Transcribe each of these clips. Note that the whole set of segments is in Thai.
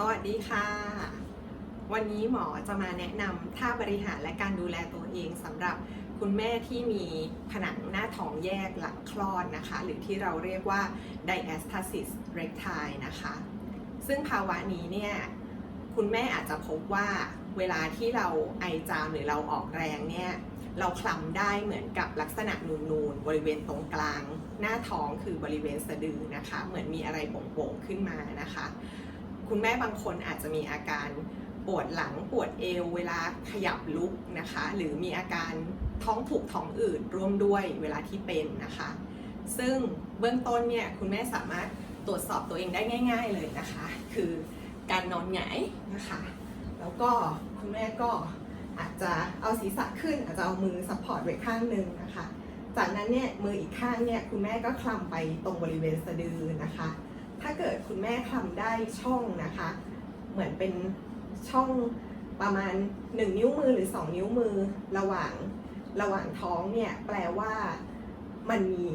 สวัสดีค่ะ วันนี้หมอจะมาแนะนำท่าบริหารและการดูแลตัวเองสำหรับคุณแม่ที่มีผนังหน้าท้องแยกหลังคลอดนะคะ หรือที่เราเรียกว่า diastasis recti นะคะ ซึ่งภาวะนี้เนี่ยคุณแม่อาจจะพบว่าเวลาที่เราไอจามหรือเราออกแรงเนี่ยเราคลำได้เหมือนกับลักษณะนูนๆ บริเวณตรงกลาง หน้าท้องคือบริเวณสะดือนะคะ เหมือนมีอะไรโป่งๆขึ้นมานะคะ คุณแม่บางคนอาจจะมีอาการปวดหลังปวดเอวเวลาขยับลุกนะคะ หรือมีอาการท้องผูกท้องอืดร่วมด้วยเวลาที่เป็นนะคะ ซึ่งเบื้องต้นเนี่ยคุณแม่สามารถตรวจสอบตัวเองได้ง่าย ๆเลยนะคะ คือการนอนหงายนะคะ แล้วก็คุณแม่ก็อาจจะเอาศีรษะขึ้นอาจจะเอามือซัพพอร์ตไว้ข้างหนึ่งนะคะ จากนั้นเนี่ยมืออีกข้างเนี่ยคุณแม่ก็คลำไปตรงบริเวณสะดือนะคะ ถ้าเกิดคุณแม่คลำได้ช่องนะคะ เหมือนเป็นช่องประมาณ 1 นิ้วมือหรือ 2 นิ้วมือระหว่างระหว่างท้องเนี่ยแปลว่ามันมี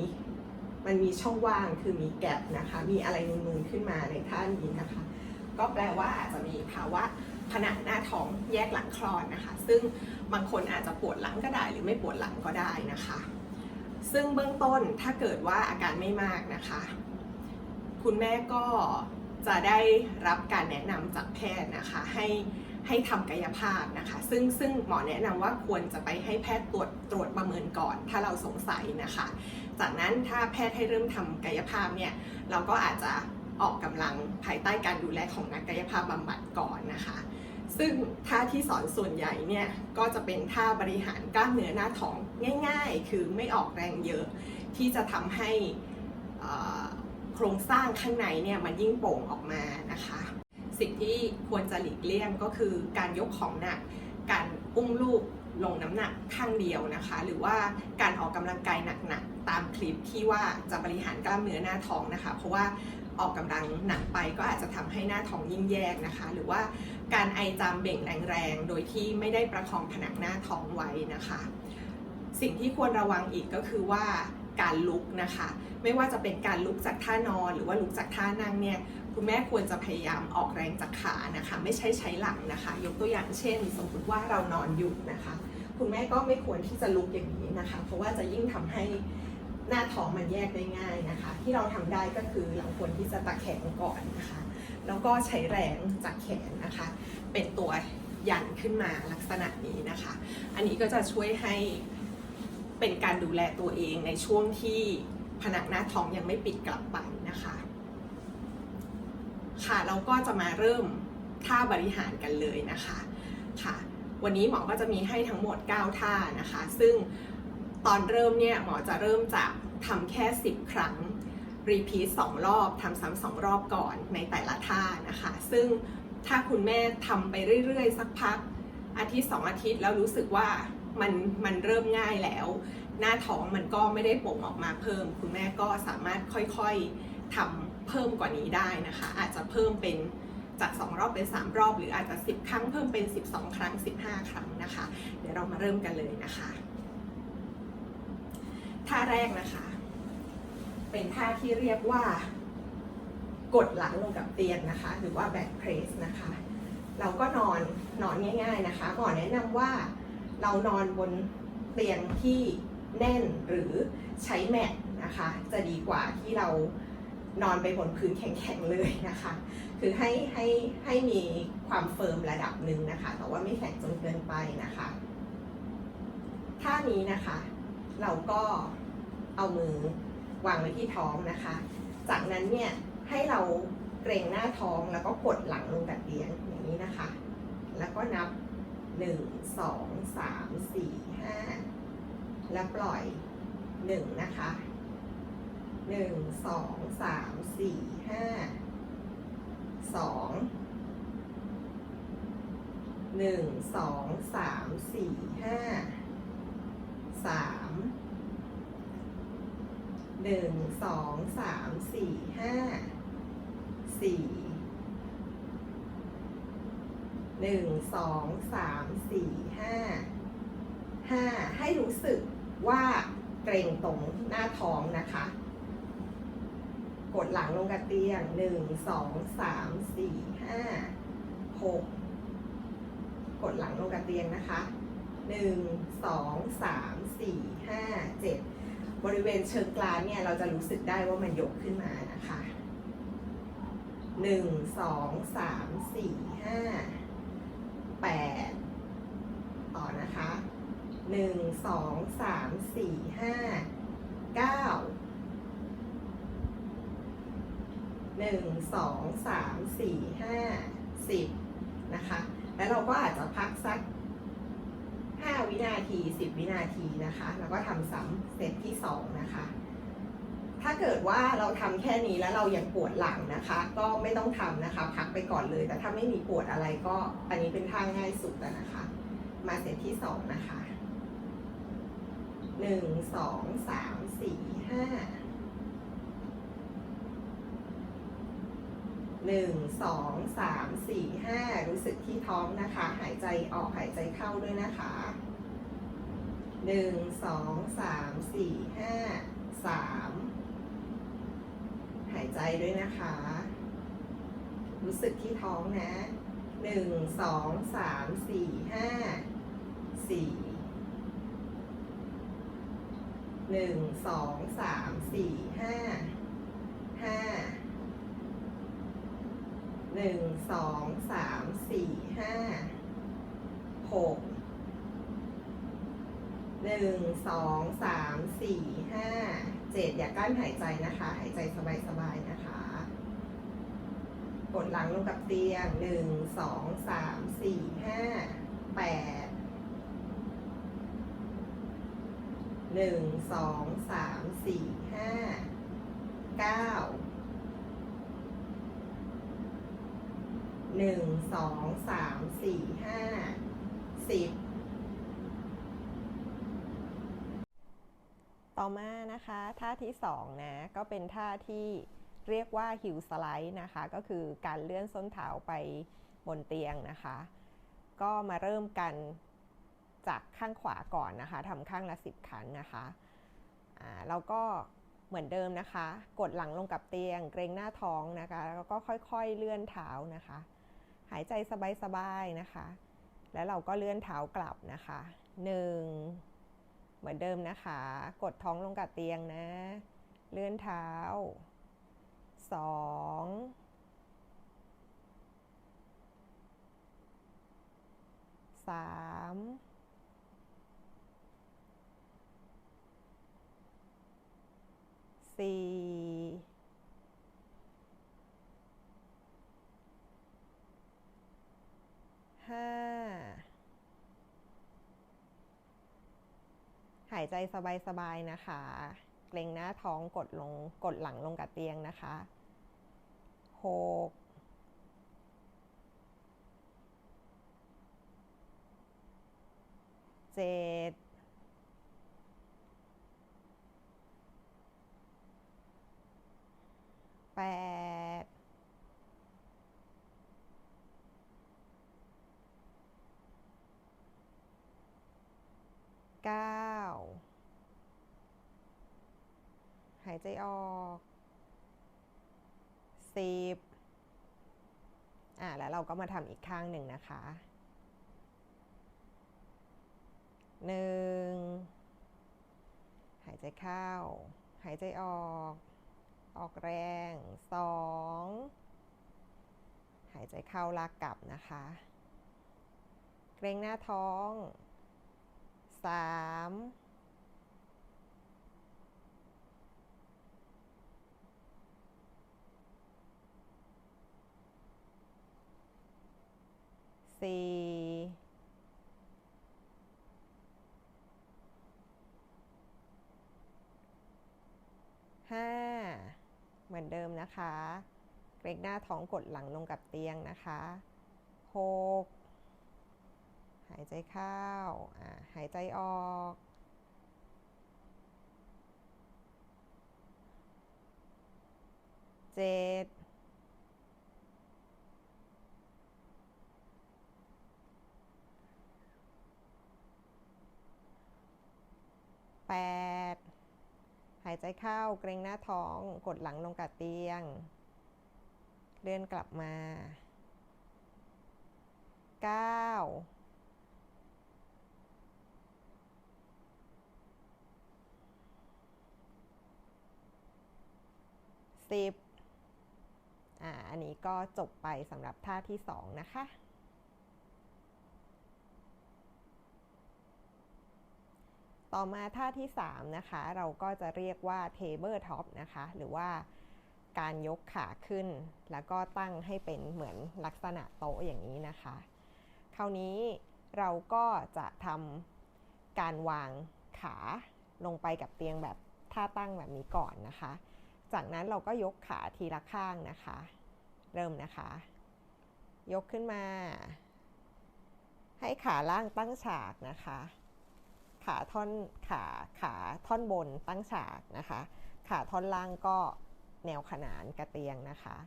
มันมีช่องว่างคือมีแกลบนะคะ มีอะไรนูนๆขึ้นมาในท่านี้นะคะ ก็แปลว่าอาจจะมีภาวะผนังหน้าท้องแยกหลังคลอดนะคะ ซึ่งบางคนอาจจะปวดหลังก็ได้หรือไม่ปวดหลังก็ได้นะคะ ซึ่งเบื้องต้นถ้าเกิดว่าอาการไม่มากนะคะ คุณแม่ก็จะได้รับการแนะนำจากแพทย์นะคะให้ให้ทำกายภาพนะคะ ซึ่งซึ่งหมอแนะนำว่าควรจะไปให้แพทย์ตรวจตรวจประเมินก่อน ถ้าเราสงสัยนะคะ จากนั้นถ้าแพทย์ให้เริ่มทำกายภาพเนี่ยเราก็อาจจะออกกำลังภายใต้การดูแลของนักกายภาพบำบัดก่อนนะคะ ซึ่งท่าที่สอนส่วนใหญ่เนี่ยก็จะเป็นท่าบริหารกล้ามเนื้อหน้าท้องง่าย ๆ คือไม่ออกแรงเยอะที่จะทำให้อ่อ โครงสร้างข้างในเนี่ยมันยิ่งโป่งออกมานะคะ สิ่งที่ควรจะหลีกเลี่ยงก็คือการยกของหนัก การอุ้มลูกลงน้ำหนักข้างเดียวนะคะ หรือว่าการออกกำลังกายหนักๆตามคลิปที่ว่าจะบริหารกล้ามเนื้อหน้าท้องนะคะ เพราะว่าออกกำลังหนักไปก็อาจจะทำให้หน้าท้องยิ่งแยกนะคะ หรือว่าการไอจามเบ่งแรงๆโดยที่ไม่ได้ประคองผนังหน้าท้องไว้นะคะ สิ่งที่ควรระวังอีกก็คือว่า การลุกนะคะ ไม่ว่าจะเป็นการลุกจากท่านอน หรือว่าลุกจากท่านั่งเนี่ยคุณแม่ควรจะพยายามออกแรงจากขานะคะ ไม่ใช่ใช้หลังนะคะ ยกตัวอย่างเช่น สมมติว่าเรานอนอยู่นะคะ คุณแม่ก็ไม่ควรที่จะลุกอย่างนี้นะคะ เพราะว่าจะยิ่งทำให้หน้าท้องมันแยกได้ง่ายนะคะ ที่เราทำได้ก็คือเราควรที่จะตะแคงก่อนนะคะ แล้วก็ใช้แรงจากแขนนะคะ เป็นตัวยันขึ้นมาลักษณะนี้นะคะ อันนี้ก็จะช่วยให้ เป็นการดูแลตัวเองในช่วงที่ผนังหน้าท้องยังไม่ปิดกลับไปนะคะ ค่ะเราก็จะมาเริ่มท่าบริหารกันเลยนะคะค่ะ วันนี้หมอก็จะมีให้ทั้งหมด 9 ท่านะคะ ซึ่งตอนเริ่มเนี่ยหมอจะเริ่มจากทำแค่ 10 ครั้งรีพีทสองรอบทำซ้ำสองรอบก่อนในแต่ละท่านะคะ ซึ่งถ้าคุณแม่ทำไปเรื่อยๆ สักพักอาทิตย์สองอาทิตย์แล้วรู้สึกว่า มันมันเริ่มง่ายแล้ว หน้าท้องมันก็ไม่ได้ป่งออกมาเพิ่ม คุณแม่ก็สามารถค่อยๆทำเพิ่มกว่านี้ได้นะคะ อาจจะเพิ่มเป็นจาก 2 รอบเป็น 3 รอบ หรืออาจจะ 10 ครั้งเพิ่มเป็น 12 ครั้ง 15 ครั้งนะคะ เดี๋ยวเรามาเริ่มกันเลยนะคะ ท่าแรกนะคะ เป็นท่าที่เรียกว่ากดหลังลงกับเตียงนะคะ หรือว่าแบ็คเพรสนะคะ เราก็นอนนอนง่าย ๆนะคะหมอแนะนำว่า เรานอนบนเตียงที่แน่นหรือใช้แมทนะคะ จะดีกว่าที่เรานอนไปบนพื้นแข็งๆเลยนะคะ คือให้ให้ให้มีความเฟิร์มระดับหนึ่งนะคะ แต่ว่าไม่แข็งจนเกินไปนะคะท่านี้นะคะ เราก็เอามือวางไว้ที่ท้องนะคะ จากนั้นเนี่ยให้เราเกรงหน้าท้องแล้วก็กดหลังลงกับเตียงอย่างนี้นะคะ แล้วก็นับ หนึ่งสองสามสี่ห้าแล้วปล่อยหนึ่งนะคะหนึ่งสองสามสี่ห้าสองหนึ่งสองสามสี่ห้าสามหนึ่งสองสามสี่ห้าสี่ หนึ่งสองสามสี่ห้าห้าให้รู้สึกว่าเกรงตรงหน้าท้องนะคะ กดหลังลงกับเตียงหนึ่งสองสามสี่ห้าหกกดหลังลงกับเตียงนะคะหนึ่งสองสามสี่ห้าเจ็ดบริเวณเชิงกรานเนี่ยเราจะรู้สึกได้ว่ามันยกขึ้นมานะคะหนึ่งสองสามสี่ห้า แปดต่อนะคะหนึ่งสองสามสี่ห้าเก้าหนึ่งสองสามสี่ห้าสิบนะคะ แล้วเราก็อาจจะพักสักห้าวินาทีสิบวินาทีนะคะ แล้วก็ทำซ้ำเซตที่สองนะคะ ถ้าเกิดว่าเราทำแค่นี้แล้วเรายังปวดหลังนะคะ ก็ไม่ต้องทำนะคะพักไปก่อนเลย แต่ถ้าไม่มีปวดอะไรก็อันนี้เป็นท่าง่ายสุดนะคะ มาเซตที่สองนะคะหนึ่งสองสามสี่ห้าหนึ่งสองสามสี่ห้ารู้สึกที่ท้องนะคะ หายใจออกหายใจเข้าด้วยนะคะหนึ่งสองสามสี่ห้าสาม หายใจด้วยนะคะ รู้สึกที่ท้องนะหนึ่งสองสามสี่ห้าสี่หนึ่งสองสามสี่ห้าห้าหนึ่งสองสามสี่ห้าหกหนึ่งสองสามสี่ห้า เจ็ดอย่ากั้นหายใจนะคะ หายใจสบายๆนะคะ กดหลังลงกับเตียงหนึ่งสองสามสี่ห้าแปดหนึ่งสองสามสี่ห้าเก้าหนึ่งสองสามสี่ห้าสิบ ต่อมานะคะท่าที่สองนะก็เป็นท่าที่เรียกว่าฮิลสไลด์นะคะ ก็คือการเลื่อนส้นเท้าไปบนเตียงนะคะ ก็มาเริ่มกันจากข้างขวาก่อนนะคะทำข้างละ 10 ครั้งนะคะอ่าเราก็เหมือนเดิมนะคะ กดหลังลงกับเตียง เกรงหน้าท้องนะคะ แล้วก็ค่อยๆเลื่อนเท้านะคะ หายใจสบายๆนะคะ แล้วเราก็เลื่อนเท้ากลับนะคะหนึ่ง เหมือนเดิมนะคะ กดท้องลงกับเตียงนะ เลื่อนเท้า2ห้า หาหายใจสบายๆนะคะ เกรงหน้าท้องกดลงกดหลังลงกับเตียงนะคะหกเจ็ดแปด เก้าหายใจออกสิบอ่าแล้วเราก็มาทำอีกข้างหนึ่งนะคะหนึ่งหายใจเข้า หายใจออก ออกแรงสองหายใจเข้าลากกลับนะคะ เกรงหน้าท้อง สามสี่ห้าเหมือนเดิมนะคะ เกรงหน้าท้องกดหลังลงกับเตียงนะคะหก หายใจเข้า หายใจออก เจ็ด แปด หายใจเข้าเกรงหน้าท้อง กดหลังลงกับเตียง เลื่อนกลับมาเก้าสิบอ่าอันนี้ก็จบไปสำหรับท่าที่สองนะคะ ต่อมาท่าที่ 3 นะคะ เราก็จะเรียกว่า table top นะคะ หรือว่าการยกขาขึ้น แล้วก็ตั้งให้เป็นเหมือนลักษณะโต๊ะอย่างนี้นะคะ คราวนี้เราก็จะทำการวางขาลงไปกับเตียงแบบท่าตั้งแบบนี้ก่อนนะคะ จากนั้นเราก็ยกขาทีละข้างนะคะ เริ่มนะคะ ยกขึ้นมา ให้ขาล่างตั้งฉากนะคะ ขาท่อนขาขาท่อนบนตั้งฉากนะคะ ขาท่อนล่างก็แนวขนานกระเตียงนะคะ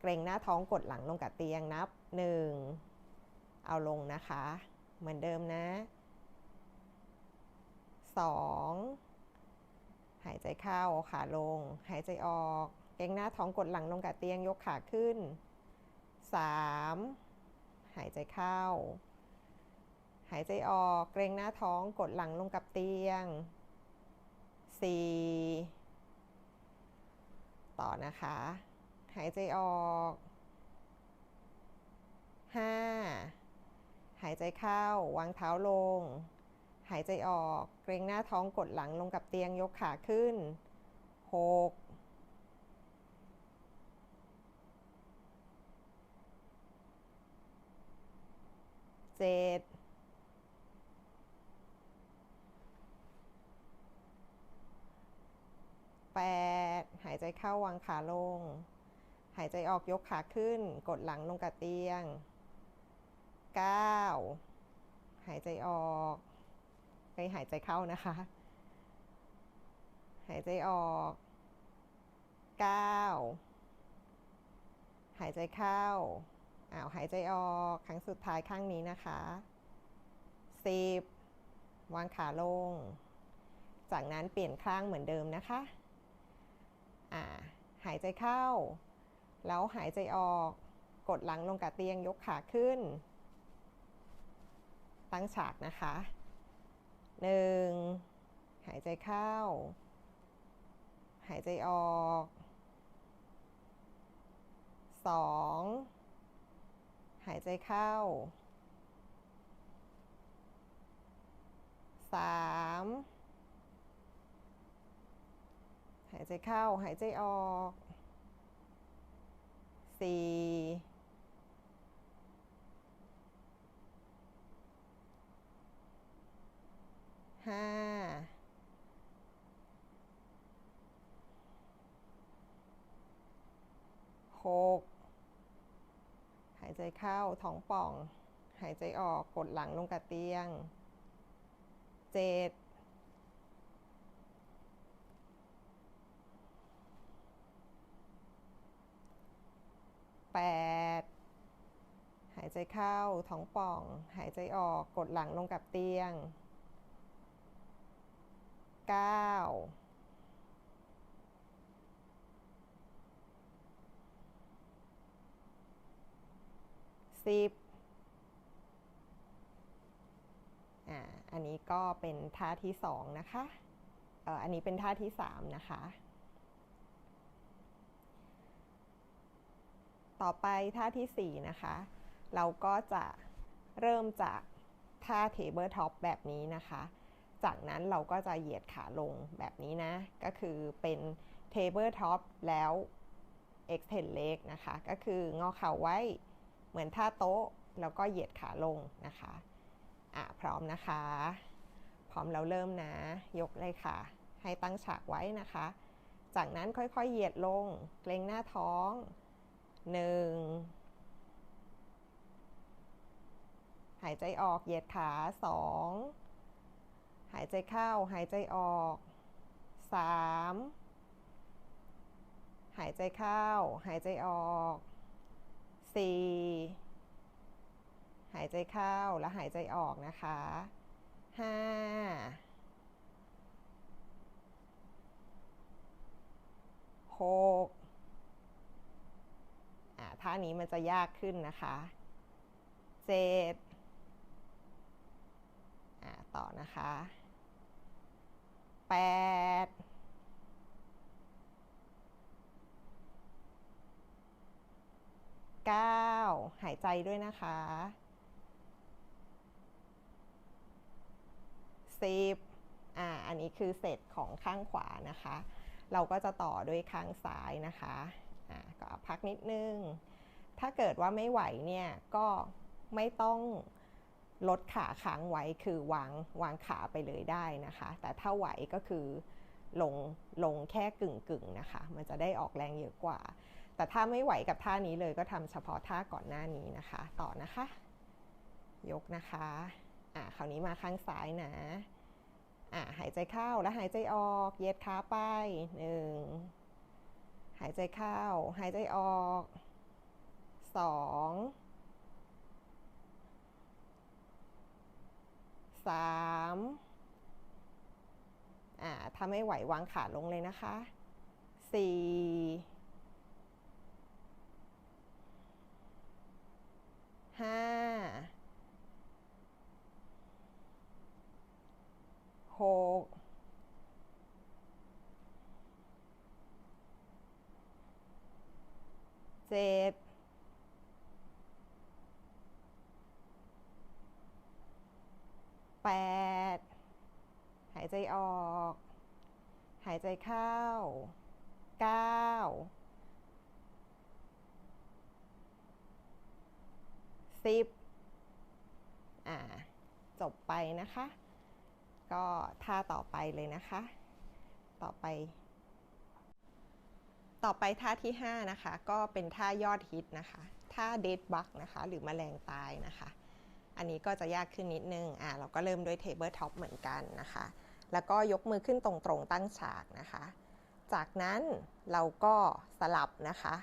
เกรงหน้าท้องกดหลังลงกับเตียงนับ1เอาลงนะคะ เหมือนเดิมนะ2 หายใจเข้าขาลง หายใจออก เกรงหน้าท้องกดหลังลงกับเตียงยกขาขึ้น 3 หายใจเข้า หายใจออกเกรงหน้าท้องกดหลังลงกับเตียง 4 ต่อนะคะ หายใจออก 5 หายใจเข้าวางเท้าลง หายใจออก เกรงหน้าท้องกดหลังลงกับเตียงยกขาขึ้น6เจ็ดแปดหายใจเข้าวางขาลง หายใจออกยกขาขึ้น กดหลังลงกับเตียงเก้าหายใจออก ไปหายใจเข้านะคะ หายใจออกเก้าหายใจเข้าอ้าวหายใจออกครั้งสุดท้ายข้างนี้นะคะสิบวางขาลง จากนั้นเปลี่ยนข้างเหมือนเดิมนะคะอ่าหายใจเข้า แล้วหายใจออกกดหลังลงกับเตียงยกขาขึ้น ตั้งฉากนะคะ หนึ่งหายใจเข้า หายใจออกสองหายใจเข้าสามหายใจเข้า หายใจออกสี่ ห้าหกหายใจเข้าท้องป่อง หายใจออกกดหลังลงกับเตียงเจ็ดแปดหายใจเข้าท้องป่อง หายใจออกกดหลังลงกับเตียง เก้าสิบอ่า อันนี้ก็เป็นท่าที่สองนะคะเอ่ออันนี้เป็นท่าที่สามนะคะ ต่อไปท่าที่สี่นะคะ เราก็จะเริ่มจากท่า table top แบบนี้นะคะ จากนั้นเราก็จะเหยียดขาลงแบบนี้นะ ก็คือเป็น table top แล้ว extend leg นะคะ ก็คืองอเข่าไว้เหมือนท่าโต๊ะ แล้วก็เหยียดขาลงนะคะอะพร้อมนะคะ พร้อมแล้วเริ่มนะ ยกเลยค่ะ ให้ตั้งฉากไว้นะคะ จากนั้นค่อยๆ เหยียดลง เกรงหน้าท้องหนึ่งหายใจออกเหยียดขาสอง หายใจเข้าหายใจออกสามหายใจเข้าหายใจออกสี่หายใจเข้าแล้วหายใจออกนะคะห้าหกอ่าท่านี้มันจะยากขึ้นนะคะเจ็ดอ่าต่อนะคะ แปดเก้าหายใจด้วยนะคะสิบอ่า อันนี้คือเสร็จของข้างขวานะคะ เราก็จะต่อด้วยข้างซ้ายนะคะ อ่า ก็พักนิดนึง ถ้าเกิดว่าไม่ไหวเนี่ย ก็ไม่ต้อง ลดขาค้างไว้คือวางวางขาไปเลยได้นะคะ แต่ถ้าไหวก็คือลงลงแค่กึ่งกึ่งนะคะ มันจะได้ออกแรงเยอะกว่า แต่ถ้าไม่ไหวกับท่านี้เลยก็ทำเฉพาะท่าก่อนหน้านี้นะคะ ต่อนะคะ ยกนะคะอ่าคราวนี้มาข้างซ้ายนะอะหายใจเข้าแล้วหายใจออกเยียดขาไปหนึ่งหายใจเข้า หายใจออกสอง 3อ่าทำให้ไหววางขาลงเลยนะคะ 4 ใจออก หายใจเข้าเก้าสิบอ่า จบไปนะคะ ก็ท่าต่อไปเลยนะคะ ต่อไป ต่อไปท่าที่ 5 นะคะ ก็เป็นท่ายอดฮิตนะคะ ท่าเดดบักนะคะ หรือแมลงตายนะคะ อันนี้ก็จะยากขึ้นนิดนึง อ่า เราก็เริ่มด้วยเทเบิลท็อปเหมือนกันนะคะ แล้วก็ยกมือขึ้นตรงๆตั้งฉากนะคะ จากนั้นเราก็สลับนะคะ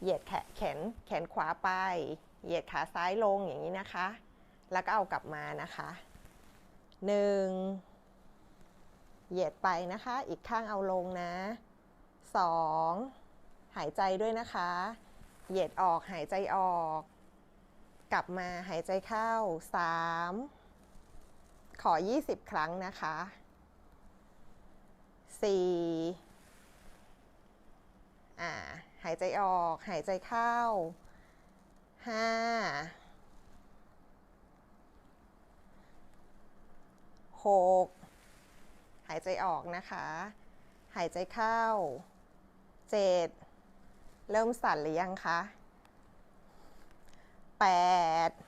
เหยียดแขนแขนแขนขวาไป เหยียดขาซ้ายลงอย่างนี้นะคะ แล้วก็เอากลับมานะคะหนึ่งเหยียดไปนะคะ อีกข้างเอาลงนะสองหายใจด้วยนะคะ เหยียดออกหายใจออก กลับมาหายใจเข้าสาม ขอ 20 ครั้งนะคะ 4 อ่า หายใจออก หายใจเข้า 5 6 หายใจออกนะคะ หายใจเข้า 7 เริ่มสั่นหรือยังคะ 8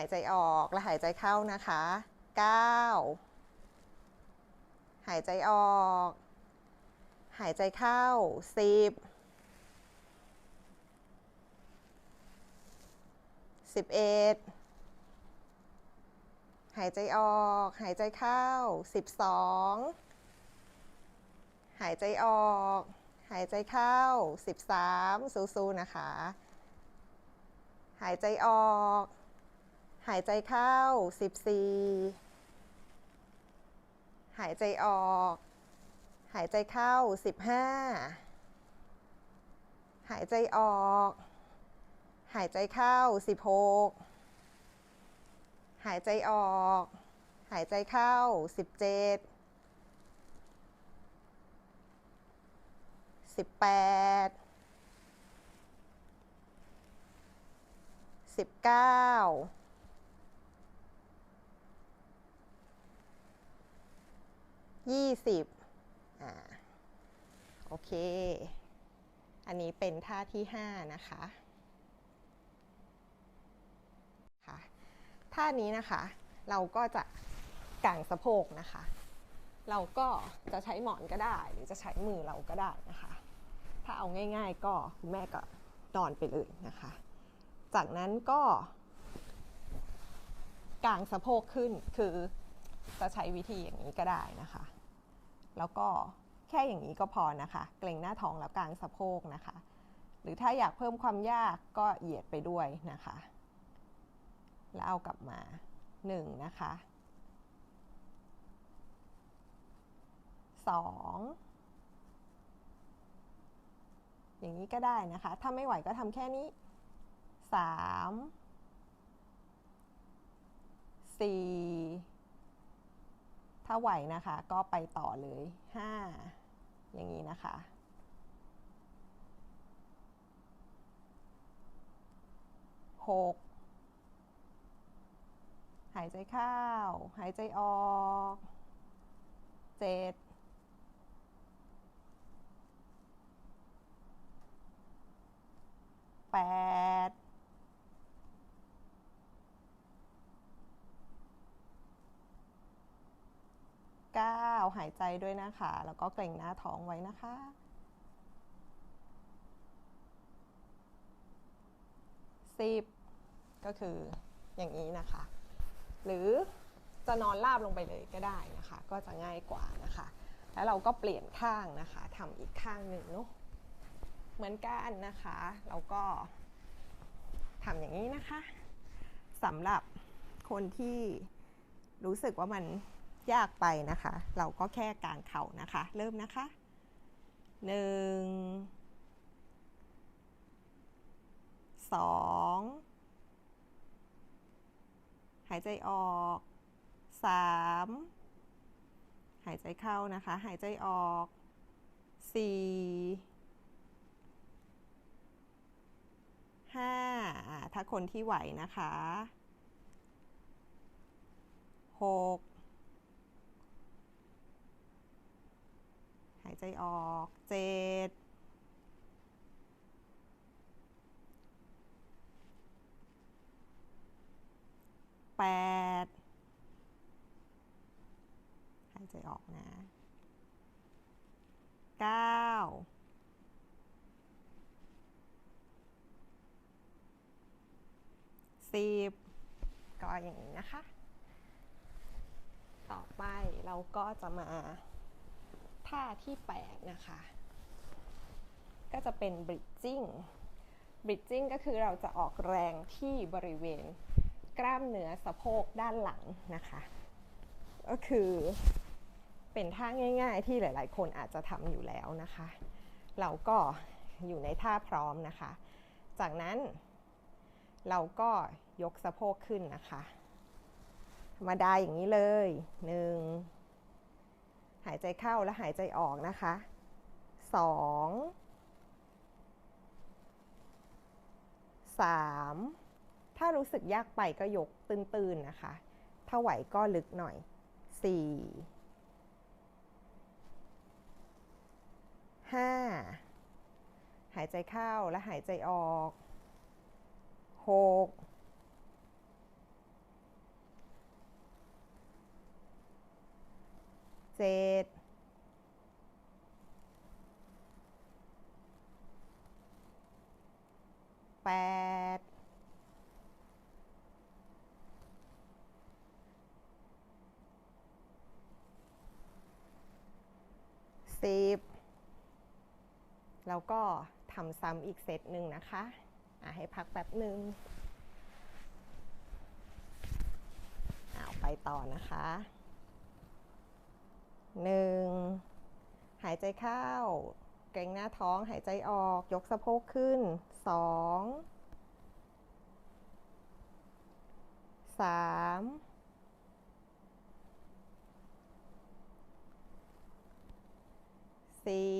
ายใจออกและหายใจเข้านะคะเก้าหายใจออก หายใจเข้าสิบสิบเอ็ดหายใจออก หายใจเข้า 12 หายใจออก หายใจเข้า 13สู้ๆนะคะหายใจออก หายใจเข้า 14 หายใจออก หายใจเข้า 15 หายใจออก หายใจเข้า 16 หายใจออก หายใจเข้า 17 18 19 20อ่าโอเค อันนี้เป็นท่าที่ 5 นะคะค่ะท่านี้นะคะเราก็จะก่างสะโพกนะคะ เราก็จะใช้หมอนก็ได้ หรือจะใช้มือเราก็ได้นะคะ ถ้าเอาง่ายๆก็คุณแม่ก็นอนไปเลยนะคะ จากนั้นก็กางสะโพกขึ้นคือจะใช้วิธีอย่างนี้ก็ได้นะคะ แล้วก็แค่อย่างนี้ก็พอนะคะ เกรงหน้าท้องแล้วกลางสะโพกนะคะ หรือถ้าอยากเพิ่มความยากก็เหยียดไปด้วยนะคะ แล้วเอากลับมา 1 นะคะ2สองอย่างนี้ก็ได้นะคะ ถ้าไม่ไหวก็ทำแค่นี้สามสี่ ถ้าไหวนะคะก็ไปต่อเลย 5 อย่างนี้นะคะหกหายใจเข้า หายใจออกเจ็ดแปด ก้าหายใจด้วยนะคะ แล้วก็เกร็งหน้าท้องไว้นะคะสิบก็คืออย่างนี้นะคะ หรือจะนอนราบลงไปเลยก็ได้นะคะ ก็จะง่ายกว่านะคะ แล้วเราก็เปลี่ยนข้างนะคะทำอีกข้างหนึ่งเนาะเหมือนกันนะคะเราก็ทำอย่างนี้นะคะสำหรับคนที่รู้สึกว่ามัน ยากไปนะคะ เราก็แค่กางเข่านะคะ เริ่มนะคะหนึ่งสองหายใจออกสามหายใจเข้านะคะ หายใจออกสี่ห้าอ่าถ้าคนที่ไหวนะคะหกหาย ใจออกเจ็ดแปดหายใจออกนะเก้าสิบก็อย่างนี้นะคะ ต่อไปเราก็จะมา ท่าที่แปดนะคะ ก็จะเป็น bridging bridging ก็คือเราจะออกแรงที่บริเวณกล้ามเนื้อสะโพกด้านหลังนะคะ ก็คือเป็นท่าง่าย ๆ ที่หลาย ๆ คนอาจจะทำอยู่แล้วนะคะ เราก็อยู่ในท่าพร้อมนะคะ จากนั้นเราก็ยกสะโพกขึ้นนะคะ ธรรมดาอย่างนี้เลยหนึ่ง หายใจเข้าและหายใจออกนะคะ 2 3 ถ้ารู้สึกยากไปก็ยกตื้นๆนะคะ ถ้าไหวก็ลึกหน่อย 4 5 หายใจเข้าและหายใจออก 6 เจ็ดแปด สิบ แล้วก็ทำซ้ำอีกเซตหนึ่งนะคะอะให้พักแป๊บหนึ่งเอาไปต่อนะคะ หนึ่งหายใจเข้า เกรงหน้าท้องหายใจออกยกสะโพกขึ้นสองสามสี่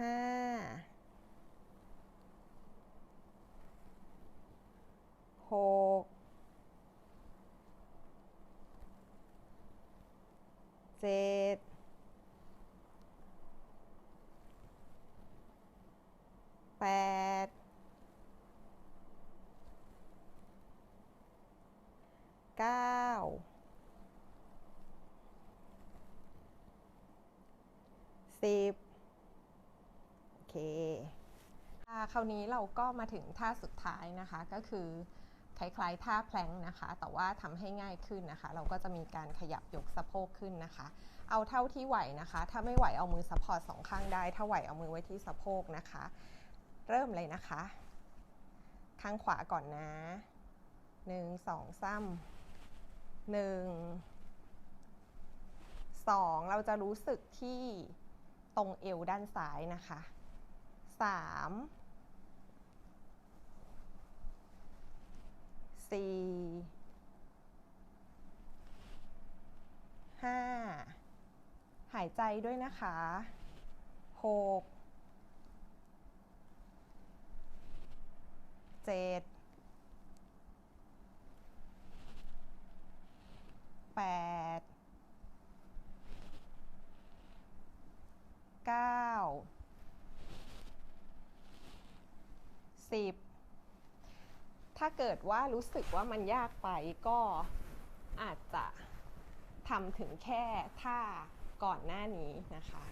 ห้าหก เจ็ดแปดเก้าสิบโอเคอ่าคราวนี้เราก็มาถึงท่าสุดท้ายนะคะก็คือ คล้ายๆ ท่าแพลงนะคะ แต่ว่าทำให้ง่ายขึ้นนะคะ เราก็จะมีการขยับยกสะโพกขึ้นนะคะ เอาเท่าที่ไหวนะคะ ถ้าไม่ไหวเอามือซัพพอร์ตสองข้างได้ ถ้าไหวเอามือไว้ที่สะโพกนะคะ เริ่มเลยนะคะ ข้างขวาก่อนนะหนึ่งสองสามหนึ่งสองเราจะรู้สึกที่ตรงเอวด้านซ้ายนะคะสาม สี่ห้าหายใจด้วยนะคะหกเจ็ด แปดเก้าสิบถ้า เกิดว่ารู้สึกว่ามันยากไปก็อาจจะทำถึงแค่ท่าก่อนหน้านี้นะคะ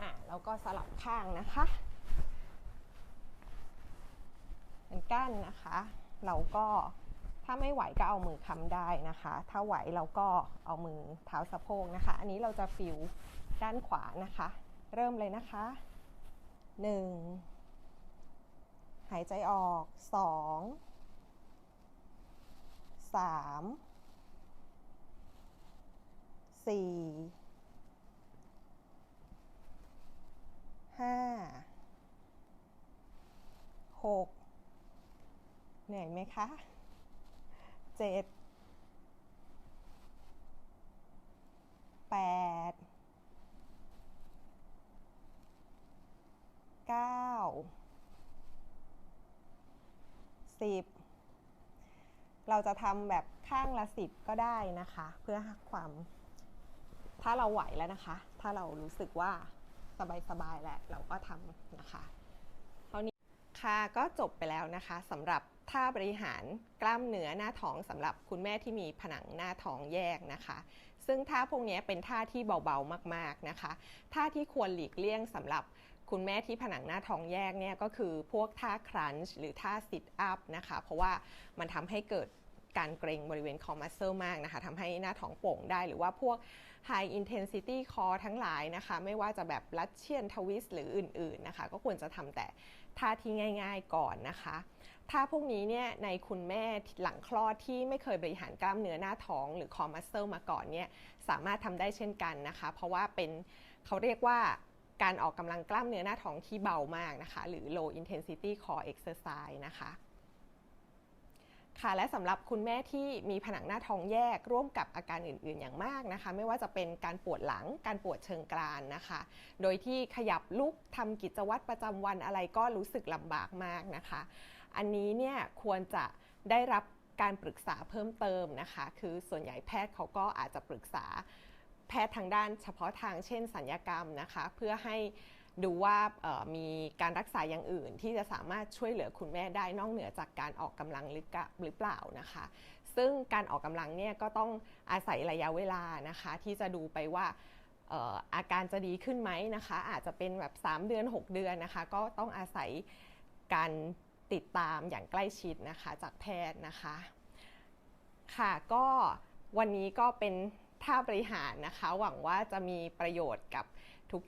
อะแล้วก็สลับข้างนะคะเป็นกั้นนะคะ เราก็ถ้าไม่ไหวก็เอามือค้ำได้นะคะ ถ้าไหวเราก็เอามือเท้าสะโพกนะคะ อันนี้เราจะฟิวด้านขวานะคะ เริ่มเลยนะคะ1 หายใจออกสองสามสี่ห้าหกเหนื่อยไหมคะเจ็ด แปด เก้า สิบ เราจะทำแบบข้างละสิบก็ได้นะคะ เพื่อความถ้าเราไหวแล้วนะคะ ถ้าเรารู้สึกว่าสบายๆแล้วเราก็ทำนะคะเท่านี้ค่ะก็จบไปแล้วนะคะสำหรับท่าบริหารกล้ามเนื้อหน้าท้องสำหรับคุณแม่ที่มีผนังหน้าท้องแยกนะคะ ซึ่งท่าพวกนี้เป็นท่าที่เบาๆมากๆนะคะท่าที่ควรหลีกเลี่ยงสำหรับคุณแม่ที่ผนังหน้าท้องแยกเนี่ยก็คือพวกท่าครันช์หรือท่าซิทอัพนะคะ เพราะว่ามันทำให้เกิด การเกร็งบริเวณคอมัสเซลมากนะคะทำให้หน้าท้องโป่งได้หรือว่าพวก High Intensity Core ทั้งหลายนะคะ ไม่ว่าจะแบบลัดเชียนทวิสหรืออื่น ๆนะคะ ก็ควรจะทำแต่ท่าที่ง่าย ๆก่อนนะคะท่าพวกนี้เนี่ยในคุณแม่หลังคลอดที่ไม่เคยบริหารกล้ามเนื้อหน้าท้องหรือคอมัสเซลมาก่อนเนี่ยสามารถทำได้เช่นกันนะคะ เพราะว่าเป็นเขาเรียกว่าการออกกำลังกล้ามเนื้อหน้าท้องที่เบามากนะคะ หรือ low intensity core exercise นะคะ ค่ะและสำหรับคุณแม่ที่มีผนังหน้าท้องแยกร่วมกับอาการอื่น ๆ อย่างมากนะคะ ไม่ว่าจะเป็นการปวดหลังการปวดเชิงกรานนะคะ โดยที่ขยับลุกทำกิจวัตรประจำวันอะไรก็รู้สึกลำบากมากนะคะ อันนี้เนี่ยควรจะได้รับการปรึกษาเพิ่มเติมนะคะ คือส่วนใหญ่แพทย์เขาก็อาจจะปรึกษาแพทย์ทางด้านเฉพาะทางเช่นสัญญกรรมนะคะ เพื่อให้ ดูว่ามีการรักษาอย่างอื่นที่จะสามารถช่วยเหลือคุณแม่ได้นอกเหนือจากการออกกำลังหรือเปล่านะคะ ซึ่งการออกกำลังเนี่ยก็ต้องอาศัยระยะเวลานะคะ ที่จะดูไปว่าอาการจะดีขึ้นไหมนะคะ อาจจะเป็นแบบ 3 เดือน 6 เดือนนะคะ ก็ต้องอาศัยการติดตามอย่างใกล้ชิดนะคะจากแพทย์นะคะ ค่ะก็วันนี้ก็เป็นท่าบริหารนะคะ หวังว่าจะมีประโยชน์กับ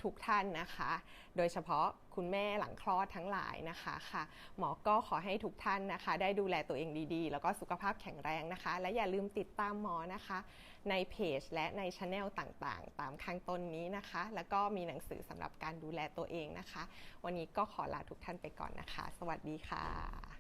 ทุกๆทท่านนะคะ โดยเฉพาะคุณแม่หลังคลอดทั้งหลายนะคะค่ะ หมอก็ขอให้ทุกท่านนะคะ ได้ดูแลตัวเองดีๆ แล้วก็สุขภาพแข็งแรงนะคะ และอย่าลืมติดตามหมอนะคะ ในเพจและในช anel ต่างๆ ตามข้างต้นนี้นะคะ แล้วก็มีหนังสือสำหรับการดูแลตัวเองนะคะ วันนี้ก็ขอลาทุกท่านไปก่อนนะคะ สวัสดีค่ะ